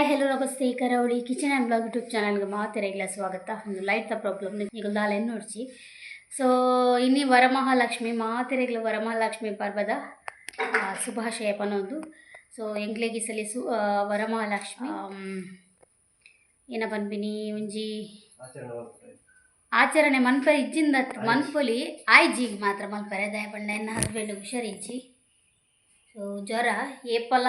Hi hello ನಮಸ್ತೆ ಕರಾವಳಿ kitchen and blog YouTube ಚಾನಲ್ಗೆ ಮಾತೆರೆಗಳ ಸ್ವಾಗತ. ಒಂದು ಲೈಟ್ ಪ್ರಾಬ್ಲಮ್ ಈಗ ದಾಲೆನ್ ನೋಡ್ಸಿ? ಸೊ ಇನ್ನಿ ವರಮಹಾಲಕ್ಷ್ಮಿ ಮಾತೆರೆಗಳ ವರಮಹಾಲಕ್ಷ್ಮಿ ಪರ್ವದ ಶುಭಾಶಯ ಪನೊಂದು ಸೊ ಎಂಗ್ಲೆಗೆ ಸಲಿ ಸು ವರಮಹಾಲಕ್ಷ್ಮಿ ಏನ ಬಂದ್ಬಿನಿ ಒಂಜಿ? ಆಚರಣೆ ಮನ್ಪರೆ ಇಜ್ಜಿಂದ ಮನ್ಪೊಲಿ ಆಯ್ಜಿಗೆ ಮಾತ್ರ ಮನ್ಪರೆ. ದಯಪಣ್ಣ ನನ್ನ ಹಸ್ಬೆಂಡ್ ಹುಷಾರಿಜ್ಜಿ. ಸೊ ಜ್ವರ ಏಪಲ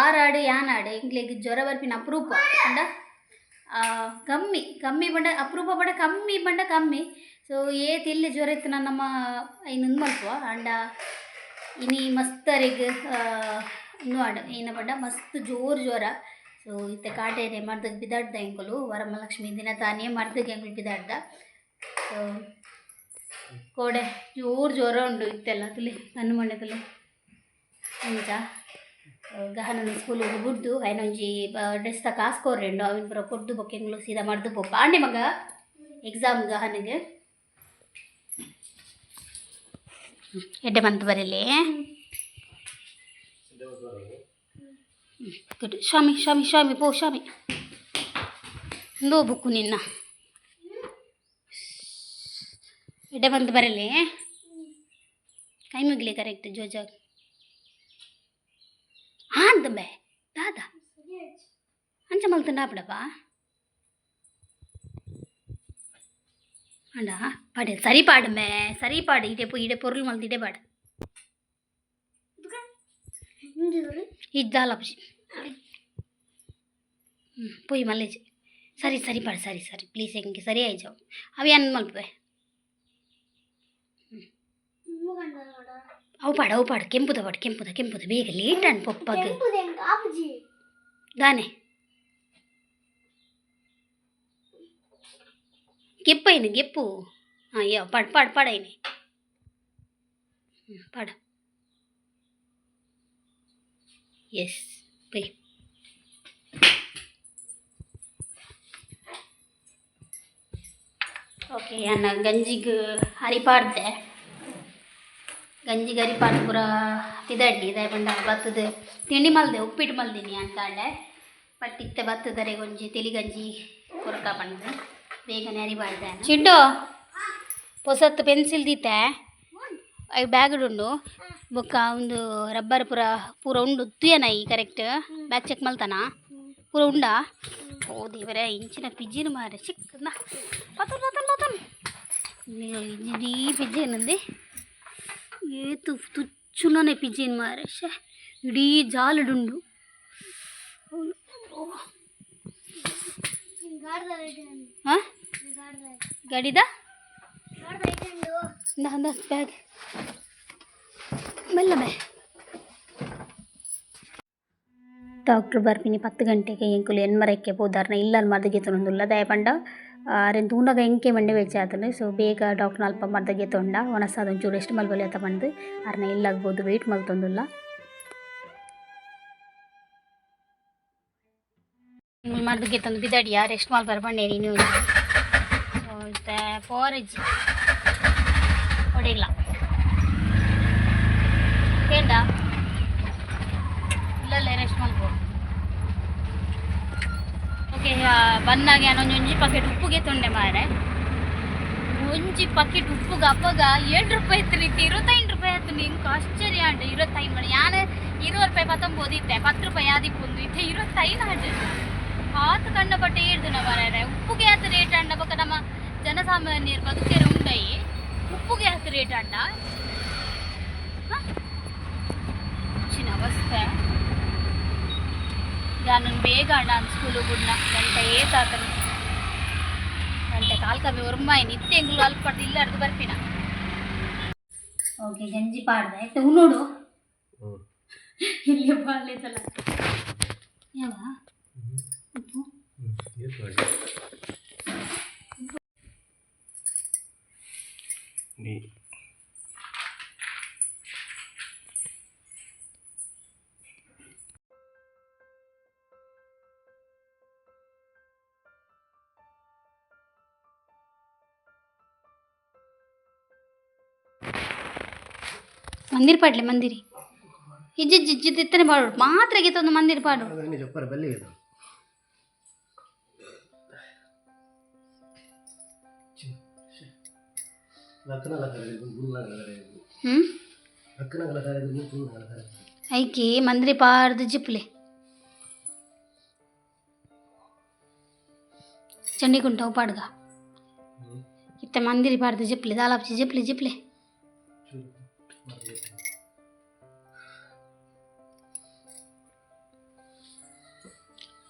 ಆರು ಯಾನ್ ಆಡು ಎಂಗ್ಲಿಗೆ ಜ್ವರ ಬರ್ಪಿನ ಅಪರೂಪ ಅಂಡ ಕಮ್ಮಿ ಕಮ್ಮಿ ಬಂಡ ಅಪರೂಪ ಬಂಡ ಕಮ್ಮಿ ಬಂಡ ಕಮ್ಮಿ. ಸೊ ಏತ್ ಇಲ್ಲಿ ಜ್ವರ ಇತ್ತು ನಮ್ಮ ಇನ್ನು ಮಲ್ಪುವ ಅಂಡ ಇನಿ ಮಸ್ತರಿಗೆ ಇನ್ನು ಆಡ, ಏನು ಬಂಡ ಮಸ್ತ್ ಜೋರು ಜ್ವರ. ಸೊ ಇತ್ತೆ ಕಾಟೇನೆ ಮರ್ದಕ್ಕೆ ಬಿದಾಡ್ದ ಎಂಕುಲು ವರಮಹಾಲಕ್ಷ್ಮಿ ದಿನ ತಾನೇ ಮರ್ದಕ್ಕೆ ಎಂಕುಲು ಬಿದಾಡ್ದ. ಸೊ ಕೋಡೆ ಜೋರು ಜ್ವರ ಉಂಡು ಇತ್ತೆಲ್ಲ ತುಲಿ ಕಣ್ಣು ಮಂಡೆ ತುಲಿ ಗಹನನ ಸ್ಕೂಲಿಗೆ ಬಿಡ್ದು ಐನೊಂಜಿ ಡ್ರೆಸ್ ತಕ ಆಸ್ಕೋರ್ರೆಂಡು ಅವನ ಪೂರ ಕೊಡ್ದು ಬೊಕ್ಕೆಂಗ್ಳು ಸೀದಾ ಮಾಡ್ದು ಪೋಪ ಆಂಡೆ ಮಗ ಎಕ್ಸಾಮ್ ಗಹನಿಗೆ ಎಡ್ಡೆ ಬಂತು ಬರಲಿ ಗುಡ್ ಸ್ವಾಮಿ ಸ್ವಾಮಿ ಸ್ವಾಮಿ ಪೋ ಸ್ವಾಮಿ ನೋ ಬುಕ್ಕು ನಿನ್ನ ಎಡ್ಡೆ ಬಂತು ಬರಲಿ ಕೈ ಮುಗ್ಲಿ ಕರೆಕ್ಟ್ ಜೋಜಾಗಿ ஆன் தம்பே தாதா அஞ்சு மலை திண்டாப்படப்பா ஆண்டா பாடு சரி பாடுமே. சரி பாடு இட்டே போய் இடே பொருள் மலர்த்திட்டே பாடு. இதுதான் போய் மல்லேஜ் சரி சரி பாடு சரி சரி. ப்ளீஸ் எங்கே சரி ஆயிடுச்சோம் அவையான் மல்பே ಅವು ಏನು ಮಲ್ಪೆ ಅವು ಪಾಡು ಅವು ಪಾಡು ಕೆಂಪುದ ಪಾಡು ಕೆಂಪುದ ಕೆಂಪುದ ಬೇಗ ಲೇಟ್ ಅನ್ ಪಪ್ಪಗ ದಾನೆ ಗೆಪ್ಪೈನು ಗೆಪ್ಪು ಹಾಂ ಯೋ ಪಾಡು ಪಾಡು ಪಾಡೈನೆ ಹ್ಞೂ ಪಾಡು ಎಸ್ ಪೈ ಓಕೆ ನಾನು ಗಂಜಿಗೆ ಹರಿಪಾಡ್ದೆ ಗಂಜಿಗೆ ಗರಿ ಪೂರ ತಿದಡ್ಡಿ ಇದೇ ಬಂಡ ಬತ್ತದ ತಿಂಡಿ ಮಲ್ದೆ ಉಪ್ಪಿಟ್ಟು ಮಲ್ದಿನಿ ಅಂತಾಂಡೆ ಬಟ್ ಇತ್ತೆ ಬತ್ತದರೆ ಗೊಂಜಿ ತಿಳಿ ಗಂಜಿ ಕೊರಕ ಬಂದು ಬೇಗನೆ ಅರಿಬಾರ್ದೆ ಚಿಡ್ಡು ಹೊಸತ್ತು ಪೆನ್ಸಿಲ್ ದೀತೆ ಬ್ಯಾಗ್ ಉಂಡು ಬೊಕ್ಕ ಒಂದು ರಬ್ಬರ್ ಪೂರ ಪೂರ ಉಂಡು ತುಯನ ಈ ಕರೆಕ್ಟ್ ಬ್ಯಾಗ್ ಚೆಕ್ ಮಲ್ತಾನ ಪೂರ ಉಂಡಾ ಓ ದೇವರೇ ಇಂಚಿನ ಪಿಜ್ಜಿನ ಮಾರೆ ಚಿಕ್ಕದ ಪತನ್ ಪತನ್ ಪತನ್ ಈ ಪಿಜ್ಜಿ ಏನಂది ಏತು ತುಚ್ಚುಲನೆ ಪಿಜ್ಜಿನ ಮಾರೆ ಶೇ ಇಡೀ ಜಾಲಡುಂಡು ಹಾಂ ಗಾಡಿದ ಇಂದ ಅಂದ ಬ್ಯಾಗ್ ಮೆಲ್ಲಮೆ ಡಾಕ್ಟ್ರು ಬರ್ಪಿನಿ ಪತ್ತು ಗಂಟೆಗೆ ಎಂಕುಲು ಎನ್ಮರಕ್ಕೆ ಹೋದಾರ್ನ ಇಲ್ಲಲ್ಲಿ ಮರ್ದಗೆ ತೊಂದುಲ್ಲ ದಯಪಂಡ ಅರೆನ್ ತೂನಗ ಎಂಕೆ ಮಂಡೆ ವೆಚ್ಚ ಆತನು ಸೊ ಬೇಗ ಡಾಕ್ಟರ್ ಅಲ್ಪ ಮರ್ದಗೆ ತೊಂಡ ಒನಸಾದ ಒಂಚೂರು ಎಷ್ಟು ಮಲ್ಬಲಿ ಆತ ಬಂದು ಅರ್ನ ಇಲ್ಲಾಗ್ಬೋದು ವೆಯ್ಟ್ ಮಲ್ತೊಂದುಲ್ಲ ಮರ್ದಗೆ ತಂದು ಬಿದ್ದಾಡಿಯ ರೆಸ್ಟ್ ಮಾಲ್ ಬರ್ಬಂಡೆ ನೀನು? ಇತ್ತೆ ಪೋರಜ್ಜಿ. ಹೊಡಿಲ್ಲ. ಕೇಂಡ ಇಲ್ಲಲ್ಲೇ ರೆಸ್ಟ್ ಮಾಡ್ಬೋದು ಓಕೆ ಬಂದಾಗ ಒಂಜಿ ಪಾಕೆಟ್ ಉಪ್ಪುಗೆ ತೊಂಡೆ ಮಾರೆ ಒಂಜಿ ಪಾಕೆಟ್ ಉಪ್ಪುಗೆ ಅಪ್ಪಗ ಏಳು ರೂಪಾಯಿ ಇತ್ತು ರೀತಿ, ಇರುವತ್ತೈದು ರೂಪಾಯಿ ಆಯ್ತು ನಿಂಗೆ. ಆಶ್ಚರ್ಯ ಆಂಡ ಇರುವತ್ತೈದು ಮಾಡಿ ಯಾನು ಇರುವ ರೂಪಾಯಿ ಪತ್ತೊಂಬತ್ತು ಇತ್ತೆ ರೂಪಾಯಿ ಆದಿಪ್ಪೊಂದು ಇತ್ತೆ, ಇರುವತ್ತೈದು ಆಡು ಆತು ಕಂಡ ಬಟ್ಟೆ ಹೇಳ್ದು ನಾವು ಮಾರ್ರೆ. ಉಪ್ಪುಗೆ ಆತ ರೇಟ್ ಅಂಡ ಪಕ್ಕ ನಮ್ಮ ಜನಸಾಮಾನ್ಯರು ಬದುಕೇರು ಉಂಡೈ. ಉಪ್ಪುಗೆ ಆತ ರೇಟ್ ಅಂಡ. ಹ? ಚಿನ್ನ ಅವಸ್ಥೆ ನಾನು ಬೇಗ ಅಣ್ಣ ಸ್ಕೂಲು ಗುಡ್ನ ಗಂಟೆ ಏತಾತನು ಗಂಟೆ ಕಾಲ್ ಕಮ್ಮಿ ಒರ್ಮಾಯಿ ನಿತ್ಯ ಎಂಗ್ಲು ಅಲ್ಪ ಪಡ್ದು ಇಲ್ಲ ಅರ್ದು ಬರ್ಪಿನ ಓಕೆ ಗಂಜಿ ಪಾಡ್ದೆ ಆಯ್ತು ಹೂ ನೋಡು ಇಲ್ಲಿ ಬಾಳೆ ಸಲ ಯಾವ ಮಂದಿರ ಪಾಡ್ಲೆ ಮಂದಿರಿ ಇಜ್ಜಿ ಜಿಜ್ಜಿ ತಿತ್ತನೆ ಪಾಡು ಮಾತ್ರ ಗೀತೊಂದು ಮಂದಿರ ಪಾಡು ಅದು ನಿಜ ಪರ ಬಲ್ಲಿ ಇದು ಲಕ್ಕನಗಳ ಕರೆದು ಗುರುನಗಳ ಕರೆದು ಹ್ಞೂ ಲಕ್ಕನಗಳ ಕರೆದು ಗುರುನಗಳ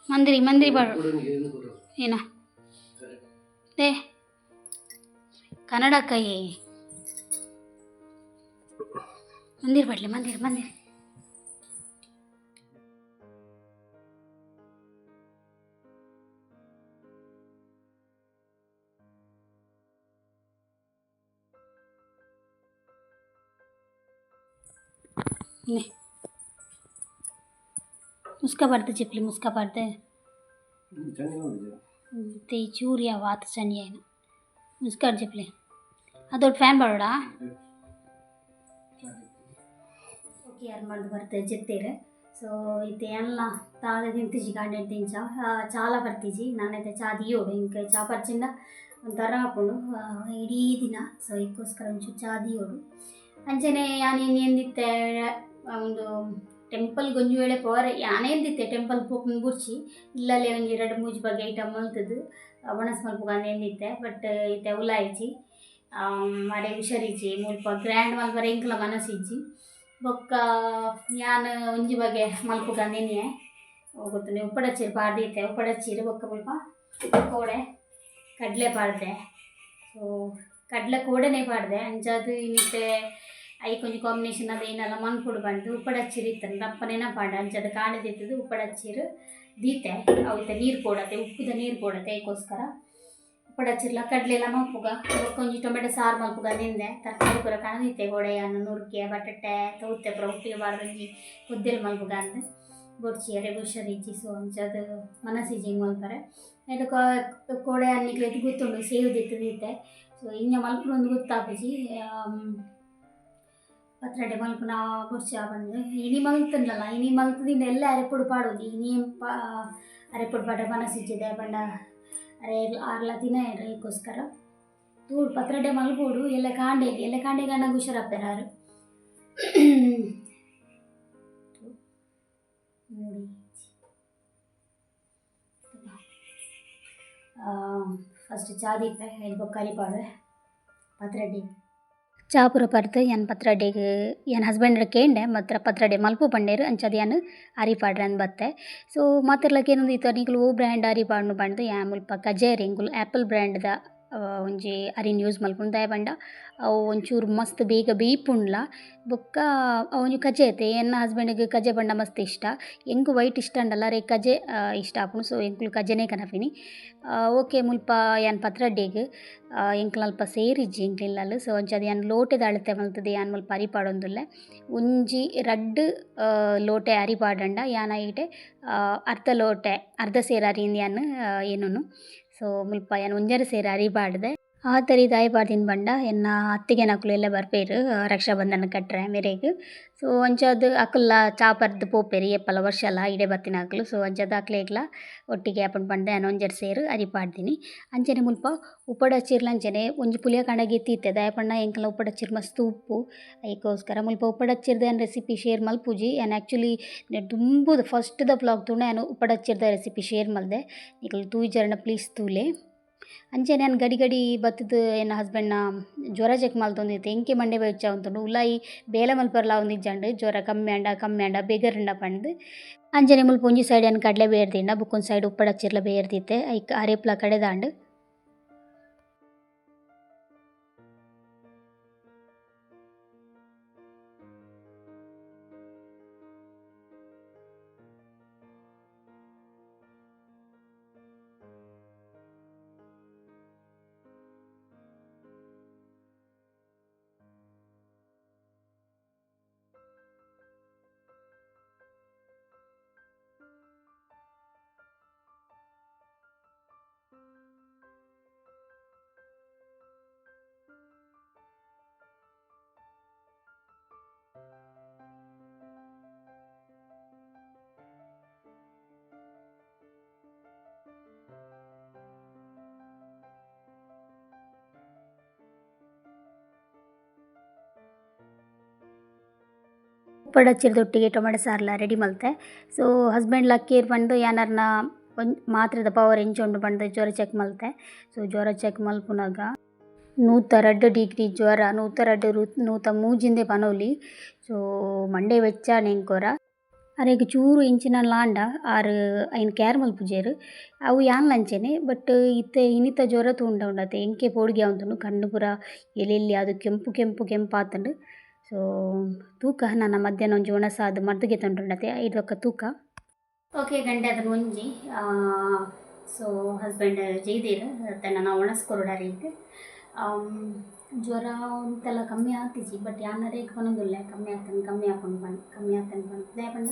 ಮಂದಿರಿ ಮಂದಿರಿ ಪಾಡು ಕೊಡೋನಿಗೆ ಏನು ಕೊಡು ಏನ ಏ ಕನ್ನಡ ಕೈ ಮಂದಿರ ಬಡ್ಲಿ ಮಂದಿರ ಮಂದಿರ ನೇ ಮುಸ್ಕ ಬರ್ತೆ ಚಿಪ್ಲಿ ಮುಸ್ಕ ಬರ್ತೆ ಮತ್ತೆ ಚೂರಿ ಯಾವ ಆತ ಚನಿ ಏನು ಮುಸ್ಕಾಡ್ ಚಿಪ್ಲಿ ಅದು ದೊಡ್ಡ ಫ್ಯಾನ್ ಬರೋಡ ಓಕೆ ಯಾರು ಮಾಡಿದು ಬರ್ತೆ ಜೆತ್ತೇರೆ ಸೊ ಇತ್ತೆ ಎಲ್ಲ ತಾಳೆ ತಿಂತಿಜಿ ಗಾಂಡೆ ತಿಂಚ ಚಾಲ ಬರ್ತಿಜಿ ನಾನೈತೆ ಚಾ ದಿಯೋಡು ಇಂಕ ಚಾ ಪರ್ಚಿಂದ ಒಂಥರ ಹಾಕೊಂಡು ಇಡೀ ದಿನ ಸೊ ಇದಕ್ಕೋಸ್ಕರ ಒಂಚೂರು ಚಾ ದಿಯೋಡು ಅಂಚೆನೆ ಯಾನೇನು ಎಂದಿತ್ತೆ ಒಂದು ಟೆಂಪಲ್ ಗೊಂಜು ವೇಳೆ ಪೋರೆ ಯಾನೇಂದಿತ್ತೆ ಟೆಂಪಲ್ ಪೋಪನ್ ಬುರ್ಚಿ ಇಲ್ಲಲ್ಲೇ ಒಂಜಿ ಎರಡು ಮೂಜಿ ಬಗ್ಗೆ ಐಟಮ್ ಅಂತದ್ದು ಒಣಸ್ ಮಲ್ಪುಗ ಎಂದಿತ್ತೆ ಬಟ್ ಇತ್ತೆ ಉಲಾಯಿಚಿ ಮಡೆ ಹುಷಾರಿಜಿ ಮುಲ್ಪ ಗ್ರ್ಯಾಂಡ್ ಮಲ್ಪರ ಎಂಕಲ ಮನಸ್ಸಿಜ್ಜಿ. ಬೊಕ್ಕ ಯಾನ್ ಒಂಜಿ ಬಗೆ ಮಲ್ಪಗ ನೆನೆ ಗೊತ್ತು ಉಪ್ಪಡಚ್ಚೀರು ಪಾಡ್ದಿತ್ತೆ ಉಪ್ಪಡಚ್ಚೀರು ಬೊಕ್ಕ ಮುಲ್ಪ ಕೋಡೆ ಕಡಲೆ ಪಾಡ್ದೆ. ಸೊ, ಕಡಲೆ ಕೋಡೆನೇ ಪಾಡ್ದೆ, ಅಂಜಾದು ಇನ್ನಿತ್ತೆ ಐ ಕೊಂಚ ಕಾಂಬಿನೇಷನ್ ಅದು ಏನೆಲ್ಲ ಮನ್ಪುಡು ಕೊಡ್ಬಾರ್ದು ಉಪ್ಪಡಚ್ಚಿರು ಇತ್ತಂದು ರಪ್ಪನೇನ ಪಾಡ ಅಂಚದ ಕಾಣದಿತ್ತದು ಉಪ್ಪಡಚ್ಚಿರು ದೀತೆ. ಅವತ್ತೆ ನೀರು ಕೊಡತ್ತೆ, ಉಪ್ಪುದ ನೀರು ಕೊಡತ್ತೆ ಅದಕ್ಕೋಸ್ಕರ ಉಪ್ಪಡಚ್ಚಿರ್ಲ ಕಡಲೆ ಎಲ್ಲ ಮಲ್ಪುಗ ಕೊಂಚ ಟೊಮೆಟೊ ಸಾರು ಮಲ್ಪುಗ ನಿಂದೆ, ತರಕಾರಿ ಪೂರ ಕಾಣದಿತ್ತೆ ಗೋಡೆಯನ್ನು ನುರ್ಕೆ, ಬಟಾಟೆ, ತೌತೆ ಪೂರ ಉಪ್ಪಿಗೆ ಬಾರ್ದಂಜಿ ಕುದ್ದಿಲ್ ಮಲ್ಪುಗ ಅಂದ್. ಬೊಡ್ಚಿ ಎರೆ ಹುಷಾರಿಜ್ಜಿ ಸೊ ಅಂಚದು ಮನಸ್ಸಿಜ್ಜಿ ಮಲ್ಪರೆ. ಇದು ಕೋಡೆ ಅನ್ನಿಕ್ಲೆ ಗೊತ್ತುಂಡು ಸೇವ್ದಿತ್ತು ದೀತೆ. ಸೊ ಇನ್ನ ಮಲ್ಪುರ ಒಂದು ಗೊತ್ತಾಪುಜಿ ಪತ್ರಡೆ ಮಲ್ಪುನ ಬುರ್ಚ ಬಂದು ಇನಿ ಮಲ್ತಂಡ್ಲಲ್ಲ ಇನಿ ಮಲ್ತದಿಂದ ಎಲ್ಲ ಅರೆಪುಡು ഇനിയും ಅರೆಪುಡು ಪಾಡ ಮನಸ್ಸಿಚ್ಚಿದೆ ಬಂಡ ಅರೆ ಆರ್ಲ ದಿನ ಅದಕ್ಕೋಸ್ಕರ ತೂಡು ಪತ್ರಡೆ ಮಲ್ಪೋಡು ಎಲ್ಲ ಕಾಂಡೆ ಎಲ್ಲ ಕಾಂಡೆ ಗಂಡ ಹುಷಾರಾಗ್ತಾರಾರು ನೋಡಿ ಫಸ್ಟ್ ಚಾದಿಪ್ಪೆ ಹೆಣ್ಬೊ ಕರಿಪಾಡು ಪತ್ರಡಿ ಚಾಪುರ ಪರ್ತು ಎನ್ ಪತ್ರಡೆಗ್ ಎನ್ ಹಸ್ಬೆಂಡ್ ಕೇಂಡೆ ಮಾತ್ರ ಪತ್ರಡೆ ಮಲ್ಪು ಪಂಡೇರು ಅಂಚದು ಯಾನ್ ಅರಿಪಾಡ್ರೆ ಅಂದ್ ಬತ್ತೆ ಸೊ ಮಾತಿರ್ಲಕ್ಕೆ ಏನೊಂದು ಇತ್ತು ನಿಕುಲು ಓ ಬ್ರ್ಯಾಂಡ್ ಅರಿಪಾಡ್ನು ಬಂದು ಯಾ ಮುಲ್ಪ ಕಜೇರಿ ಇಂಗುಲು ಆ್ಯಪಲ್ ಬ್ರ್ಯಾಂಡ್ದ ಒಂಜಿ ಅರಿನ್ ಯೂಸ್ ಮಲ್ಪುಂಡು ಪಂಡ. ಅವು ಒಂಚೂರು ಮಸ್ತ್ ಬೇಗ ಬೇಯ್ಪುಂಡ್ಲ ಬೊಕ್ಕ, ಅವನು ಕಜೆ ಐತೆ ಎನ್ನ ಹಸ್ಬೆಂಡಿಗೆ ಕಜೆ ಪಂಡ ಮಸ್ತ್ ಇಷ್ಟ. ಎಂಕು ವೈಟ್ ಇಷ್ಟ ಅಂಡಲ್ಲ, ರೇ ಕಜೆ ಇಷ್ಟ ಆಪುಂಡು ಸೊ ಎಂಕ್ಲು ಕಜೆನೇ ಕನಪಿನಿ. ಓಕೆ, ಮುಲ್ಪ ಯಾನ್ ಪತ್ರಡ್ಡೆಗ್ ಎಂಕ್ಲ ಅಲ್ಪ ಸೇರಿಜ್ಜಿ ಎಂಕ್ಲಿಲ್ಲಲ್ ಸೊ ಒಂಚದು ಯಾನ್ ಲೋಟೆದ ಅಳತೆ ಮಲ್ತದೆ, ಯಾನ್ ಮುಲ್ಪ ಅರಿಪಾಡೊಂದುಲ್ಲೆ. ಒಂಜಿ ರಡ್ಡ್ ಲೋಟೆ ಅರಿಪಾಡಂಡ. ಯಾನ ಈಟೆ ಅರ್ಧ ಲೋಟೆ, ಅರ್ಧ ಸೇರ ಅರಿಯಿಂದ ಯಾನ್ ಏನೂನು ಸೊ ಮುಲ್ಪ ಯಾನ್ ಒಂಜರೆ ಸೇರು ಅರಿಪಾಡ್ದೆ ಆ ತರಿ ದಾಯೆ ಪಾಡ್ದಿನ ಬಂಡ, ಎನ್ನ ಅತ್ತಿಗೆ ಬರ್ಪೆರ್ ರಕ್ಷಾಬಂಧನ ಕಟ್ರೆ ಮೇರೆಗ್. ಸೊ ಅಂಚಾದ್ ಅಕುಲ್ಲ ಚಾಪರ್ದ್ ಪೋಪೆರ್ ಏಪಲ ವರ್ಷಲ ಬತ್ತಿನ ಅಕ್ಲು. ಸೊ ಅಂಚಾದ್ ಅಕ್ಲೆಗ್ಲ ಒಟ್ಟಿಗೆ ಆಪುಂಡು ಪಂಡ ಯಾನ್ ಸೇರ್ ಅರಿ ಪಾಡ್ದಿನಿ. ಅಂಚನೆ ಮುಲ್ಪ ಉಪ್ಪಡಚ್ಚಿರ್ಲ ಅಂಚನೆ ಒಂಜಿ ಪುಲಿಯ ಕಣಗೆ ತೀತೆ ದಾಯೆ ಪಂಡ ಉಪ್ಪಡ ಉಪ್ಪಡಚ್ಚಿರ್ ಮಸ್ತ್ ಉಪ್ಪು. ಐಕೋಸ್ಕರ ಮುಲ್ಪ ಉಪ್ಪಡಚ್ಚಿರ್ದ ಯಾನ್ ರೆಸಿಪಿ ಶೇರ್ ಮಲ್ಪುಜಿ ಯಾನ್ ಆ್ಯಕ್ಚುಲಿ ಫಸ್ಟ್ ಫಸ್ಟ್ದ ವ್ಲಾಗ್ ತೂಂಡ ಯಾನ್ ಉಪ್ಪಡಚ್ಚಿರ್ದ ರೆಸಿಪಿ ಶೇರ್ ಮಲ್ದೆ. ನಿಕುಲು ಜರನ ಪ್ಲೀಸ್ ತೂಲೆ. ಅಂಚನೆ ನಾನು ಗಡಿ ಗಡಿ ಬತ್ತದು ಎನ್ನ ಹಸ್ಬೆಂಡ್ನ ಜ್ವರ ಚೆಕ್ ಮಲ್ತೊಂದಿತ್ತೆ ಎಂಕೆ ಮಂಡೆ ಬೆಚ್ಚ ಉಂತುಂಡು ಉಲಾಯಿ ಬೇಲೆ ಮಲ್ಪರ್ಲ ಒಂದಿಜ್ಜಂಡು ಜ್ವರ ಕಮ್ಮಿ ಅಂಡ ಕಮ್ಮಿ ಅಂಡ ಬೇಗರಿಂಡ ಪಂಡ್ ಅಂಚನೆ ಮುಲ್ಪ ಒಂಜಿ ಸೈಡ್ ಏನು ಕಡ್ಲೆ ಬೇರ್ದಿಂಡ ಬುಕ್ಕೊಂದು ಸೈಡ್ ಉಪ್ಪಡಚ್ಚಿರ್ಲ ಬೇರ್ದಿತ್ತೆ, ಐಕ್ ಅರೆಪ್ಲ ಕಡೆದಾಂಡ್. ಪಡಚ್ಚಿರದೊಟ್ಟಿಗೆ ಟೊಮೆಟೊ ಸಾರ್ಲ ರೆಡಿ ಮಲ್ತೆ. ಸೊ ಹಸ್ಬೆಂಡ್ ಲಕ್ಕೀರ್ ಬಂದು ಏನಾರನ್ನ ಒಂದು ಮಾತ್ರದ ಪವರ್ ಎಂಚೊಂಡು ಬಂದು ಜ್ವರ ಚೆಕ್ ಮಲ್ತೆ. ಸೊ ಜ್ವರ ಚೆಕ್ ಮಲ್ಪುನಾಗ ನೂತ ರಡ್ಡ್ ಡಿಗ್ರಿ ಜ್ವರ, ನೂತ ರಡ್ಡ್ ರು, ನೂತ ಮೂಜಿಂದೆ ಪನೋಲಿ. ಸೊ ಮಂಡೆ ವೆಚ್ಚ ಎಂಕೊರ ಅರೆಗ್ ಚೂರು ಇಂಚಿನ ಲಾಂಡ, ಆರು ಐನ್ ಕೇರ್ ಮಲ್ಪುಜೆರ್ ಅವು ಯಾನ್ಲಂಚೆನೆ ಬಟ್ ಇತ್ತ, ಇನಿತ ಜ್ವರ ತೂಂಡ ಉಂಡತ್ತೆ ಎಂಕೆ ಪೋಡಿಗೆ ಆವೊಂದುಂಡು ಕಣ್ಣು ಪುರ ಎಲೆಲ್ಲಿ ಅದು ಕೆಂಪು ಕೆಂಪು ಕೆಂಪು ಆತುಂಡು ಸೊ ತೂಕ ನನ್ನ ಮಧ್ಯಾಹ್ನ ಒಂಜಿ ಒಣಸಾದ್ ಮರ್ದಿಗೆ ತೊಂಡ್ರತೆ ಐದು ಒಕ್ಕ ತೂಕ. ಓಕೆ ಗಂಟೆ ಅದನ್ನು ಒಂಜಿ ಸೊ ಹಸ್ಬೆಂಡ್ ಜೈದೀರ್ ತನ್ನ ನಾವು ಒಣಸ್ಕೊರಡಾರೀಟ್ ಜ್ವರ ಒಂತೆಲ್ಲ ಕಮ್ಮಿ ಆಗ್ತಿಜಿ ಬಟ್ ಯಾನರೇ ಪನೊಂದುಲ್ಲೆ ಕಮ್ಮಿ ಆಗ್ತಾನೆ ಕಮ್ಮಿ ಆಕೊಂಡು ಬಂದು, ಕಮ್ಮಿ ಆಗ್ತಾನೆ ಬಂದು. ಬಂದ,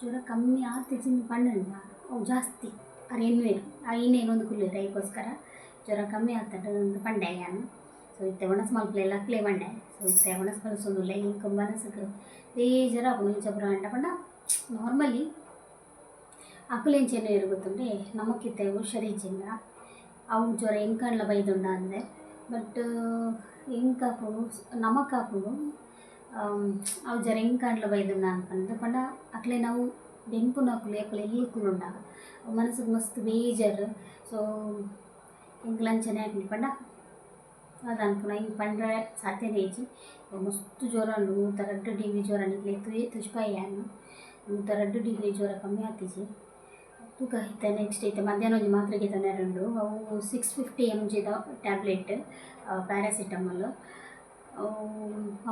ಜ್ವರ ಕಮ್ಮಿ ಆಗ್ತಿಜಿ ಬಣ್ಣ ಅವು ಜಾಸ್ತಿ. ಅರೇನು ಇನ್ನೇನು ಒಂದು ಕುಲ್ಲಿರ ಅದಕ್ಕೋಸ್ಕರ ಜ್ವರ ಕಮ್ಮಿ ಆಗ್ತದೆ ಒಂದು ಪಂಡೆ ಯಾನು ಸೊ ಇತ್ತೆ ಒಣಸ್ ಮಲ್ಪಲೆಲ್ಲ ಅಕ್ಲೆ ಬಂಡೆ ಸೊ ಇತ್ತೆ ಒಣಸ್ ಮಲ್ಸೊಂದುಲ್ಲ ಇಂಕ ಮನಸ್ಸಿಗೆ ಬೇಜಾರು ಆಪುಂಡು ಇಂಚ ಪುರ ಅಂಡ ಪಂಡ ನಾರ್ಮಲಿ ಅಕುಲೆಂಚೇನು ಇರುಗುತ್ತಂದ್ರೆ ನಮಕ್ಕಿತ್ತೆ ಹುಷಾರಿಜಿಲ್ಲ ಅವು ಜ್ವರ ಎಂಕಂಡ್ಲ ಬೈದುಂಡ ಅಂದೆ. ಬಟ್ ಎಂಕಾಪುಡು ನಮಕಾಪುಡು ಅವು ಜರ ಎಂಕಂಡ್ಲ ಬೈದುಂಡ ಅನ್ಕೊಂಡು ಪಂಡ ಅಕ್ಲೆ ನಾವು ಬೆಂಪುನ ಅಕ್ಲೆ ಅಕ್ಲೆ ಎಲ್ಲಿಕುಲುಂಡ ಮನಸ್ಸಿಗೆ ಮಸ್ತ್ ಬೇಜಾರು. ಸೊ ಎಂಕ್ಲಂಚನೆ ಆಗ್ಲಿ ಪಂಡ ಅದು ಅನ್ಪುನ ಹಿಂಗೆ ಪಂಡ್ರೆ ಸಾಧ್ಯನೇ ಇಜ್ಜಿ ಮಸ್ತ್ ಜ್ವರ ನೂತ ರಡ್ಡ್ ಡಿಗ್ರಿ ಜ್ವರ ನಿಕ್ಲೆ ತುಷ್ಪಾಯಿ ತುಷ್ಪಾಯನ್ನು ನೂತ ರಡ್ಡ್ ಡಿಗ್ರಿ ಜ್ವರ ಕಮ್ಮಿ ಆತಿಜಿ ತೂಕ ಐತೆ ನೆಕ್ಸ್ಟ್ ಐತೆ, ಮಧ್ಯಾಹ್ನ ಒಂಜಿ ಮಾತ್ರೆಗೆ ರೆಂಡು ಅವು ಸಿಕ್ಸ್ ಫಿಫ್ಟಿ ಎಂ ಜಿದ ಟ್ಯಾಬ್ಲೆಟ್ ಪ್ಯಾರಾಸಿಟಮಲ್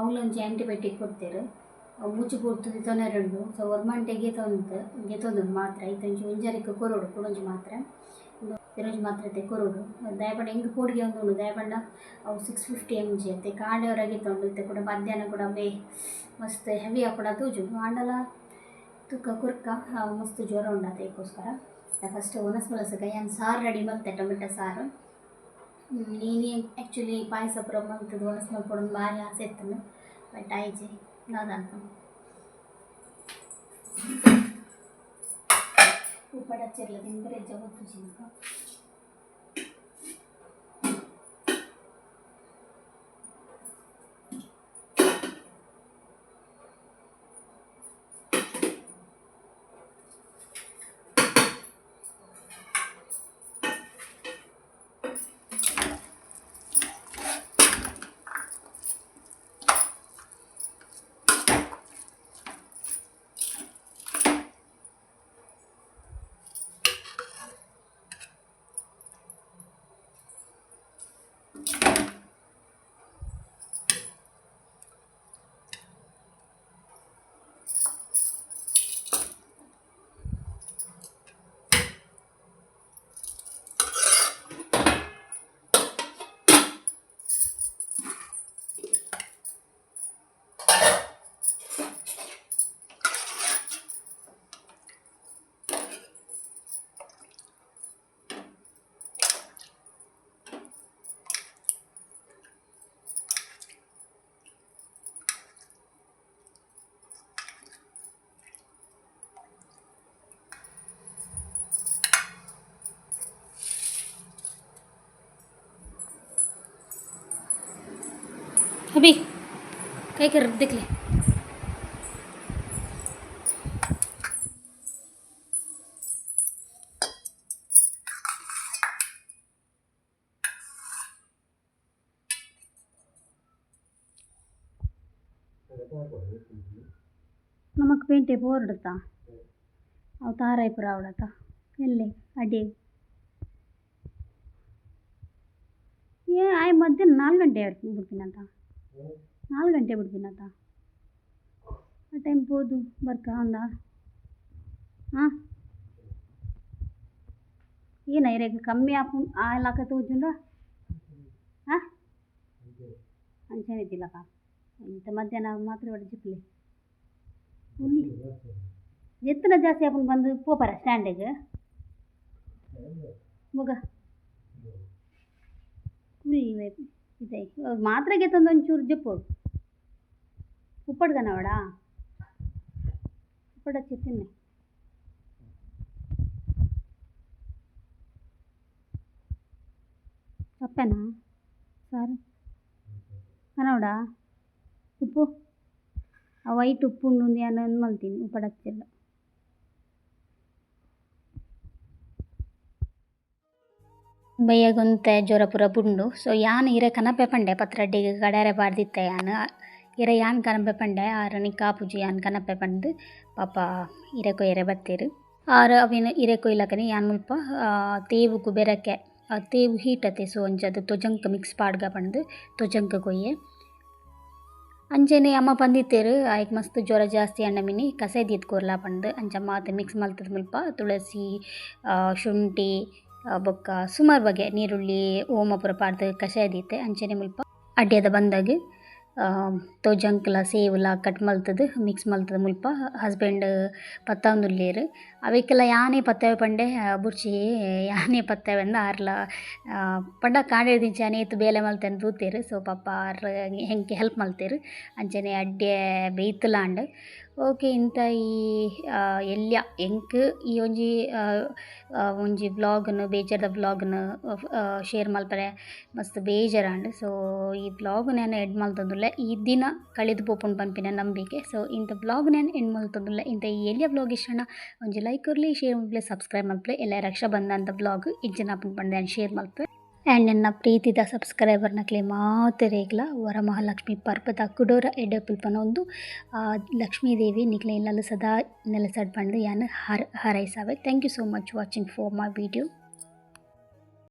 ಅವಲೊಂಜಿ ಆ್ಯಂಟಿಬಯೋಟಿಕ್ ಮುಚ್ಚು ಮುಚ್ಚಿ ಕೊಡ್ತದೆ ತೊನೆರುಂಡು ಸೊ ಒರ್ಮಂಟೆಗೆ ತೊಂದು ಗೆತೊಂದು ಮಾತ್ರ. ಐತಂಜಿ ಒಂಜಾರಿಕ ಕೊರೋಡು ಕೊಡೊಂಜಿ ಮಾತ್ರೆ. ಇರೊಂಜಿ ಮಾತ್ರೆ ತೆಕ್ ಕೊರೋಡು. ದಯಪಂಡ ಹೆಂಗೆ ಕೋಡಿಗೆ ಒಂದು ದಯಪಂಡ, ಅವು ಸಿಕ್ಸ್ ಫಿಫ್ಟಿ ಎಂ ಜಿ ಅತ್ತೆ. ಕಾಂಡೆ ಹೊರಗೆ ತೊಂಡು ಇತ್ತೆ ಕೂಡ, ಮಧ್ಯಾಹ್ನ ಕೂಡ ಬೇ ಮಸ್ತ್ ಹೆವಿ ಕೂಡ ತೂಜು. ಆಂಡಲ ತುಕ್ಕ ಕುರ್ಕ ಮಸ್ತ್ ಜ್ವರ ಉಂಡತ್ತೆ ಅದಕ್ಕೋಸ್ಕರ ಫಸ್ಟ್ ಒನಸ್ ಮಲಸ ಕೈಯನ್ ಸಾರು ರೆಡಿ ಮಾಡ್ತೆ ಟೊಮೆಟೊ ಸಾರು. ನೀನು ಆ್ಯಕ್ಚುಲಿ ಪಾಯಸ ಪುರ ಮಲ್ತದ್ದು ಒಣಸ್ ಮಲ್ಪೊಡೊಂದು ಭಾರಿ ಆಸೆ ಇತ್ತು ಬಟ್ ಆಯ್ಜಿ ನಾದಂತ ಉಪ್ಪಡ ಹಚ್ಚಿರ್ಲ ತಿಂದ್ರೆ ಜಗತ್ತು अभी काय कर देखले ನಮಕ್ ಪೇಂಟೆ ಬೋರ್ಡ್ತಾ ಅವು ತಾರಾಯ್ಪುರ ಅವಡತ ಎಲ್ಲಿ ಅಡ್ಡಿ ಏ ಆಯ್ ಮಧ್ಯಾಹ್ನ ನಾಲ್ಕು ಗಂಟೆ ಬಿಡ್ತೀನಂತ ನಾಲ್ಕು ಗಂಟೆ ಬಿಡ್ತೀನಂತ ಆ ಟೈಮ್ ಹೋದು, ಬರ್ಕ ಅಂದ. ಹಾಂ ಏನ ಇರೇಗ ಕಮ್ಮಿ ಆಪು ಆ ಲಾಕ ತೋಜುಂಡ ಅಂಚನೆ ಇದ್ದಿಲ್ಲಕ್ಕ ಇಂಥ ಮಧ್ಯಾಹ್ನ ಮಾತ್ರ ಹೊಡೆ ಜಿಪ್ಲಿ. ಉಲ್ಲಿ ಎತ್ತನ ಜಾಸ್ತಿ ಆಪುಂಡು ಬಂದು ಪೋಪರ ಸ್ಟ್ಯಾಂಡಿಗೆ ಮಗ. ಉಲ್ಲಿ ಇದೆ ಮಾತ್ರೆಗೆ ತಂದು ಒಂಚೂರು ಜಪ್ಪೋಡು ಉಪ್ಪಡ್ಗನವಾಡ ಉಪ್ಪಡ ತಿನ್ನೆ ಸಪ್ಪೆನಾ ಸಾರು ಕನವಡ ಉಪ್ಪು ವೈಟ್ ಉಪ್ಪು ಉಂಡು ಯಾನು ಮಲ್ತೀನಿ ಉಪಡತ್ತಿಲ್ಲ ಬಯ್ಯಗೊಂತೆ ಜ್ವರ ಪೂರ ಬುಂಡು ಸೊ ಯಾನ್ ಇರೆ ಕನಪೆ ಪಂಡೆ? ಪತ್ರಡ್ಡಿಗೆ ಗಡಾರೆ ಬಾರ್ದಿತ್ತೆ ಯಾನ್. ಇರೆ ಯಾನ್ ಕನಪೆ ಪಂಡೆ? ಆರ ಕಾಪುಜಿ ಪೂಜೆ ಯಾನ್ ಕನಪೆ ಪಂಡ್. ಪಾಪ ಇರೆ ಎರೆ ಬತ್ತೀರು ಆರ ಅವಿನ ಇರೆ ಕೊಯ್ಲಕನೆ ಯಾನ್ ಮುಲ್ಪ ತೇವುಗು ಬೆರಕೆ ತೇವು ಹೀಟತೆ. ಸೊ ಒಂಜಿ ಅದು ತೊಜಂಕ್ ಮಿಕ್ಸ್ ಪಾಡ್ಗ ಪಂಡ್. ತೊಜಂಕ ಕೊಯ್ಯೆ. ಅಂಜನೆ ಅಮ್ಮ ಬಂದಿತ್ತೇರು. ಐಕ್ ಮಸ್ತ್ ಜ್ವರ ಜಾಸ್ತಿ ಅಣ್ಣ ಮಿನಿ. ಕಸೈದು ಎತ್ಕೊರ್ಲಾ ಪಂಡ್. ಅಂಜಮ್ಮ ಅದು ಮಿಕ್ಸ್ ಮಲ್ತದ ಮುಲ್ಪ. ತುಳಸಿ ಶುಂಠಿ ಬೊಕ್ಕ ಸುಮಾರು ಬಗೆ, ನೀರುಳ್ಳಿ, ಓಮಪುರ ಪಾರ್ದ ಕಷಾಯ ದೀತೆ ಅಂಚನೆ ಮುಲ್ಪ. ಅಡ್ಡೆದ ಬಂದಾಗ ತೋಜಂಕ್ಲ, ಸೇವ್ಲ, ಕಟ್ ಮಲ್ತದು, ಮಿಕ್ಸ್ ಮಲ್ತದ ಮುಲ್ಪ, ಹಸ್ಬೆಂಡ್ ಪತ್ತಾವೊಂದುಲ್ಲೇರು ಅವಕ್ಕೆಲ್ಲ ಯಾನೇ ಪತ್ತವೆ ಪಂಡೆ ಬುರ್ಚಿ, ಯಾನೇ ಪತ್ತೆವಂದ ಆರ್ಲ ಪಂಡ ಕಾಂಡೆ ದಿಂಚಾನೆ ಇತ್ತು ಬೇಲೆ ಮಲ್ತೇನೆ ತೂತೇರು ಸೊ ಪಾಪ ಆರ್ ಹೆಂಗೆ ಹೆಲ್ಪ್ ಮಲ್ತೇರು, ಅಂಚನೆ ಅಡ್ಡೆ ಬೇಯ್ತಲಾಂಡ್. ಓಕೆ ಇಂತ ಈ ಎಲ್ಲ ಎಂಕ್, ಈ ಒಂಜಿ ಒಂಜಿ ವ್ಲಾಗ್ನು ಬೇಜಾರ್ದ ವ್ಲಾಗ್ನು ಶೇರ್ ಮಲ್ಪರೆ, ಮಸ್ತ್ ಬೇಜಾರಾಂಡ್. ಸೊ, ಈ ಬ್ಲಾಗ್ ನಾನು ಎಡ್ ಮಲ್ತೊಂದುಲ್ಲೆ, ಈ ದಿನ ಕಳೆದು ಪೋಪುಂಡು ಪನ್ಪಿನ ನಂಬಿಕೆ. ಸೊ, ಇಂಥ ಬ್ಲಾಗ್ ನಾನು ಎಂಡ್ ಮಲ್ತೊಂದುಲ್ಲೆ, ಇಂಥ ಈ ಎಲ್ಯ ಬ್ಲಾಗ್ ಇಷ್ಟನ ಒಂಜಿ ಲೈಕ್ ಇರಲಿ ಶೇರ್ ಮಾಡ್ಲೇ ಸಬ್ಸ್ಕ್ರೈಬ್ ಮಾಡ್ಲೇ. ಎಲ್ಲ ರಕ್ಷಾ ಬಂದ ಅಂತ ವ್ಲಾಗ್ ಇಜ್ಜನ ಬಂದೆ ನಾನು ಶೇರ್ ಮಾಡ್ಪೆ ಆ್ಯಂಡ್ ನನ್ನ ಪ್ರೀತಿದ ಮಾತ್ರ ಈಗಲ ವರಮಹಾಲಕ್ಷ್ಮಿ ಪರ್ಪದ ಕುಡೋರ ಎಡೆಪುಲ್ ಒಂದು ಲಕ್ಷ್ಮೀ ದೇವಿ ನಿಕ್ಲೆ ಇಲ್ಲಲ್ಲೂ ಸದಾ ನೆಲೆಸಡ್ ಬಂದು ಯಾನು ಹರ್, ಹರೈಸಾವೆ. Thank you so much watching for my video